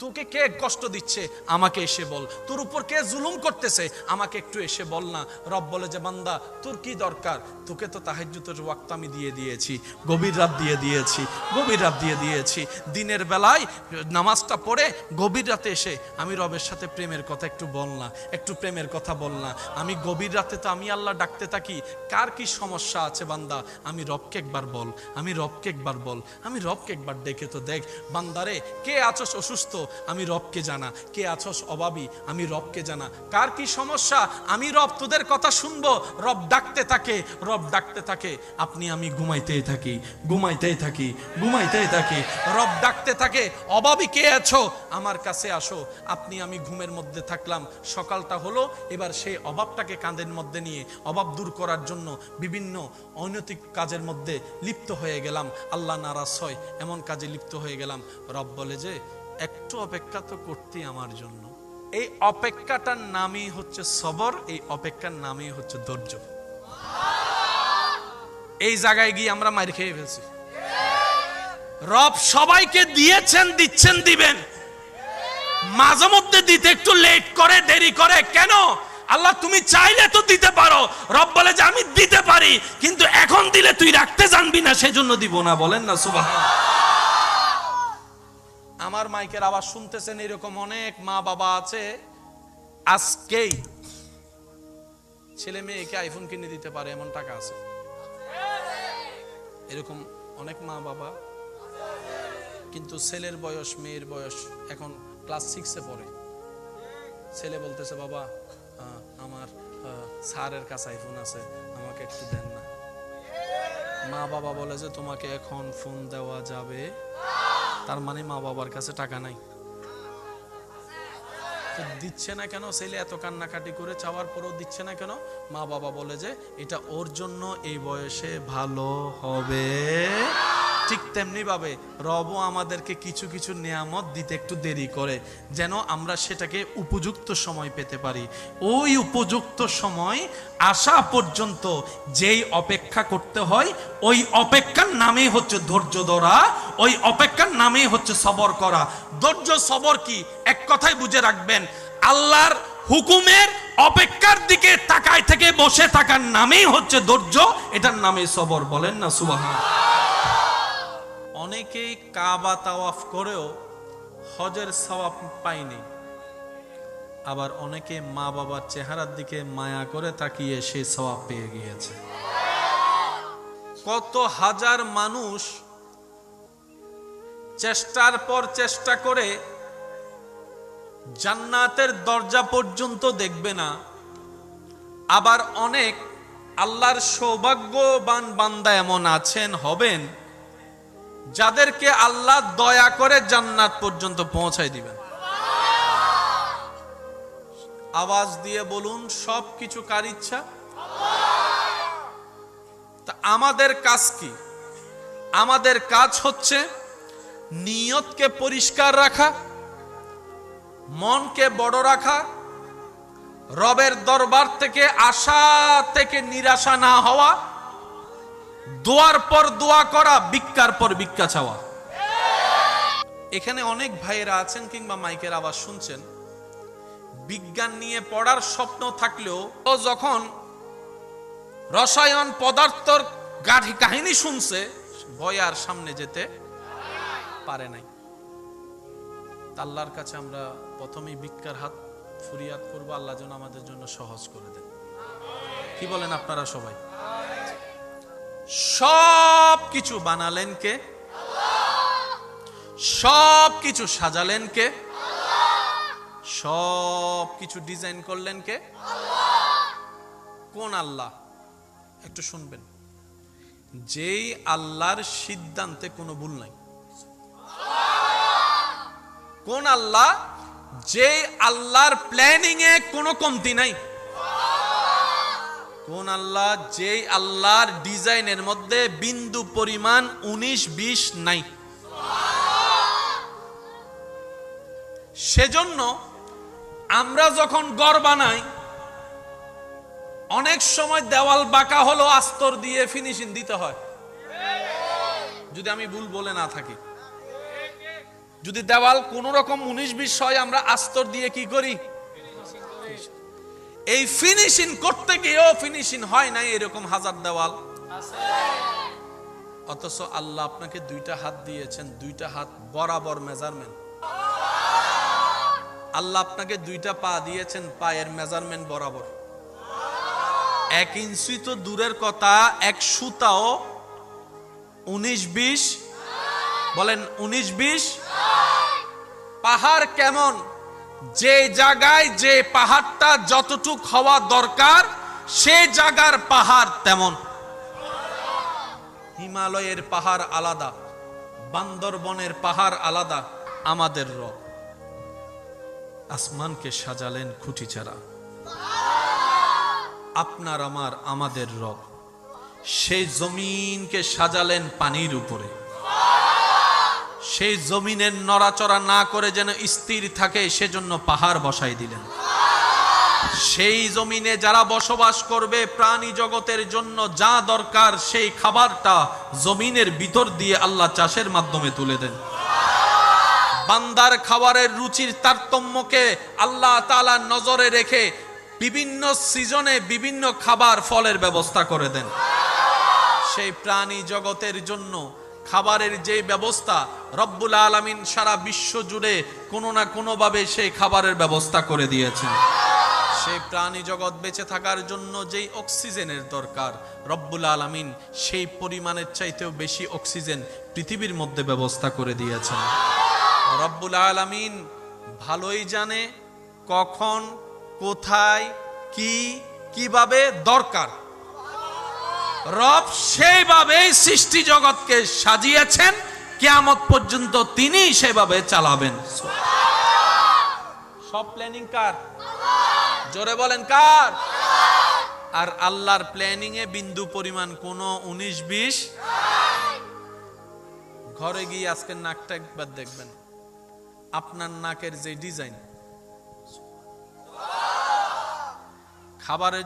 তোকে কে কষ্ট দিচ্ছে? আমাকে এসে বল। তোর উপর কে জুলুম করতেছে? আমাকে একটু এসে বল না। রব বলে যে, বান্দা, তোর কি দরকার? তোকে তো তাহাজ্জুদের ওয়াক্ত আমি দিয়ে দিয়েছি। গভীর রাত দিয়ে দিয়েছি। গভীর রাত দিয়ে দিয়েছি। দিনের বেলায় নামাজটা পড়ে গভীর রাতে এসে আমি রবের সাথে প্রেমের কথা একটু বল না। একটু প্রেমের কথা বল না। আমি গভীর রাতে তো আমি আল্লাহ ডাকতে থাকি। কার কি সমস্যা আছে বান্দা? আমি রবকে একবার বল। আমি রবকে একবার বল। আমি রবকে একবার ডেকে তো দেখ। বান্দারে, কে আছস অসুস্থ? আমি রবকে জানা। কে আছস অভাবী আমি রবকে জানা। কার কি সমস্যা? আমি রব, তোদের কথা শুনব। রব ডাকতে থাকে, রব ডাকতে থাকে। আপনি, আমি ঘুমাইতেই থাকি ঘুমাইতেই থাকি ঘুমাইতেই থাকি। রব ডাকতে থাকে অভাবী কে আছো? আমার কাছে আসো। আপনি, আমি ঘুমের মধ্যে থাকলাম। সকালটা হলো, এবার সেই অভাবটাকে কাঁধের মধ্যে নিয়ে অভাব দূর করার জন্য বিভিন্ন অনৈতিক কাজের মধ্যে লিপ্ত হয়ে গেলাম। আল্লাহ নারাজ হয়, এমন কাজে লিপ্ত হয়ে গেলাম। রব বলে যে একটু অপেক্ষা তো করতেই আমার জন্য। এই অপেক্ষাটার নামই হচ্ছে সবর, এই অপেক্ষার নামই হচ্ছে ধৈর্য। এই জায়গায় গিয়ে আমরা মার খেয়ে ফেলছি। রব সবাইকে দিয়েছেন, দিচ্ছেন, দিবেন। মাঝে মধ্যে দিতে একটু লেট করে, দেরি করে। কেন? আল্লাহ, তুমি চাইলে তো দিতে পারো। রব বলে যে, আমি দিতে পারি, কিন্তু এখন দিলে তুই রাখতে জানবি না, সেজন্য দিব না। বলেন না সুবাহ আমার মাইকের আওয়াজ শুনতেছেন এরকম অনেক মা বাবা আছে। আজকেই ছেলে মেয়েকে আইফোন কিনে দিতে পারে, এমন টাকা আছে। এরকম অনেক মা বাবা। কিন্তু ছেলের বয়স, মেয়ের বয়স এখন ক্লাস সিক্সে পড়ে। ছেলে বলতেছে, বাবা আমার স্যারের কাছে আইফোন আছে, আমাকে একটু দেন না। মা বাবা বলে যে, তোমাকে এখন ফোন দেওয়া যাবে। তার মানে মা বাবার কাছে টাকা নাই। দিচ্ছে না কেন? ছেলে এত কান্নাকাটি করে চাওয়ার পরেও দিচ্ছে না কেন? মা বাবা বলে যে, এটা ওর জন্য এই বয়সে ভালো হবে। ঠিক তেমনি ভাবে রবও আমাদেরকে কিছু কিছু নিয়ামত দিতে একটু দেরি করে, যেন আমরা সেটাকে উপযুক্ত সময় পেতে পারি। ওই উপযুক্ত সময় আসা পর্যন্ত যেই অপেক্ষা করতে হয়, ওই অপেক্ষার নামেই হচ্ছে ধৈর্য ধরা, ওই অপেক্ষার নামেই হচ্ছে সবর করা। ধৈর্য, সবর কি? এক কথাই বুঝে রাখবেন, আল্লাহর হুকুমের অপেক্ষার দিকে তাকায় থেকে বসে থাকার নামেই হচ্ছে ধৈর্য, এটার নামে সবর। বলেন না সুবাহ অনেকেই কাবা তাওয়াফ করেও হজের সওয়াব পায়নি। আবার অনেকে মা বাবার চেহারার দিকে মায়া করে তাকিয়ে সে সওয়াব পেয়ে গিয়েছে। কত হাজার মানুষ চেষ্টার পর চেষ্টা করে জান্নাতের দরজা পর্যন্ত দেখবে না। আবার অনেক আল্লাহর সৌভাগ্যবান বান্দা এমন আছেন, হবেন যাদেরকে আল্লাহ দয়া করে জান্নাত পর্যন্ত পৌঁছায় দিবেন। আওয়াজ দিয়ে বলুন সব কিছু কার ইচ্ছা? তা আমাদের কাজ কি? আমাদের কাজ হচ্ছে নিয়তকে পরিষ্কার রাখা, মনকে বড় রাখা, রবের দরবার থেকে আশা থেকে নিরাশা না হওয়া দোয়ার পর দোয়া করা, ভিক্ষার পর ভিক্ষা চাওয়া। এখানে অনেক ভাইয়েরা আছেন কিংবা মাইকের আওয়াজ শুনছেন। বিজ্ঞান নিয়ে পড়ার স্বপ্ন থাকলেও ও যখন রসায়ন পদার্থর গাঠি কাহিনী শুনছে, ভয় আর সামনে যেতে পারে নাই। আল্লাহর কাছে আমরা প্রথমেই ভিক্ষার হাত ফুরিয়াদ করব, আল্লাহ যেন আমাদের জন্য সহজ করে দেন। কি বলেন আপনারা সবাই? সব কিছু বানালেন কে? সব কিছু সাজালেন কে? সব কিছু ডিজাইন করলেন কে? কোন আল্লাহ? একটু শুনবেন। যেই আল্লাহর সিদ্ধান্তে কোনো ভুল নাই। কোন আল্লাহ? যে আল্লাহর প্ল্যানিং এ কোনো কমতি নাই। কোন আল্লাহ, যেই আল্লাহর ডিজাইনের মধ্যে বিন্দু পরিমাণ উনিশ, বিশ নাই। সেজন্য আমরা যখন গড় বানাই, অনেক সময় দেওয়াল বাঁকা হলো, আস্তর দিয়ে ফিনিশিং দিতে হয়। যদি আমি ভুল বলে না থাকি। যদি দেওয়াল কোন রকম উনিশ, বিশ হয়, আমরা আস্তর দিয়ে কি করি? এই ফিনিশিং করতে গিয়েও ফিনিশিং হয় নাই, এরকম হাজার দেওয়াল। অথচ আল্লাহ আপনাকে দুইটা হাত দিয়েছেন, দুইটা হাত বরাবর মেজারমেন্ট আল্লাহ আপনাকে দুইটা পা দিয়েছেন, পায়ের মেজারমেন্ট বরাবর। এক ইঞ্চি তো দূরের কথা, এক সুতাও উনিশ বিশ, বলেন উনিশ বিশ, পাহাড় কেমন? যে জায়গায় যে পাহাড়টা যতটুক হওয়া দরকার, সে জায়গার পাহাড় তেমন। হিমালয়ের পাহাড় আলাদা, বান্দরবনের পাহাড় আলাদা, আমাদের রব। আসমানকে সাজালেন খুঁটি ছাড়া আপনার আমার, আমাদের রব। সেই জমিনকে সাজালেন পানির উপরে। সেই জমিনের নড়াচড়া না করে যেন স্থির থাকে, সেজন্য পাহাড় বসাই দিলেন। সেই জমিনে যারা বসবাস করবে, প্রাণী জগতের জন্য যা দরকার, সেই খাবারটা জমিনের ভিতর দিয়ে আল্লাহ চাষের মাধ্যমে তুলে দেন। বান্দার খাবারের রুচির তারতম্যকে আল্লাহ তাআলা নজরে রেখে বিভিন্ন সিজনে বিভিন্ন খাবার ফলের ব্যবস্থা করে দেন। সেই প্রাণী জগতের জন্য খাবারের যে ব্যবস্থা রব্বুল আলামিন সারা বিশ্ব জুড়ে কোনো না কোনোভাবে সেই খাবারের ব্যবস্থা করে দিয়েছেন সেই প্রাণী জগৎ বেঁচে থাকার জন্য যেই অক্সিজেনের দরকার, রব্বুল আলামিন সেই পরিমাণের চাইতেও বেশি অক্সিজেন পৃথিবীর মধ্যে ব্যবস্থা করে দিয়েছেন রব্বুল আলামিন ভালোই জানে কখন, কোথায়, কি, কীভাবে দরকার। রব সেইভাবেই সৃষ্টি জগৎকে সাজিয়েছেন। কেয়ামত পর্যন্ত তিনি সেভাবে চালাবেন। সব প্ল্যানিং কার? জোরে বলেন কার? আর আল্লাহর প্ল্যানিং এ বিন্দু পরিমাণ কোন উনিশ, বিশ? ঘরে গিয়ে আজকে নাকটা একবার দেখবেন। আপনার নাকের যে ডিজাইন খাবারের